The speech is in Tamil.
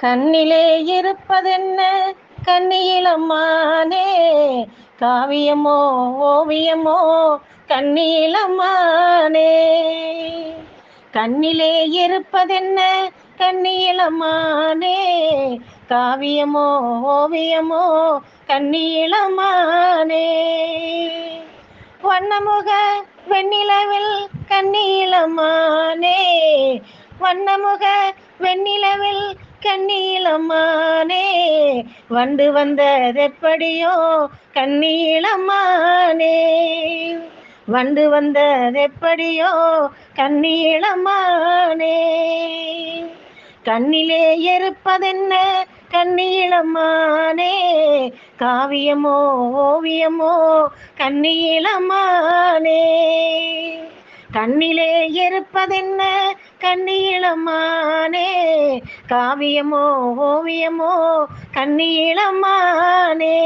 கண்ணிலே இருப்பதென்ன? கண்ணியிலம்மானே காவியமோ ஓவியமோ கண்ணியிலம்மானே கண்ணிலே இருப்பதென்ன? கண்ணியிலமானே காவியமோ ஓவியமோ கண்ணியிலமானே வண்ணமுக வெண்ணிலவில் கண்ணியிலமானே வண்ணமுக வெண்ணிலவில் கண்ணீளமானே வந்து வந்ததெப்படியோ கண்ணீளமானே வந்து வந்ததெப்படியோ கண்ணீளமானே கண்ணிலே இருப்பதென்ன கண்ணீளமானே காவியமோ ஓவியமோ கண்ணீளமானே கண்ணிலே இருப்பதென்ன? கண்ணீளம்மானே காவியமோ ஓவியமோ கண்ணீளம்மானே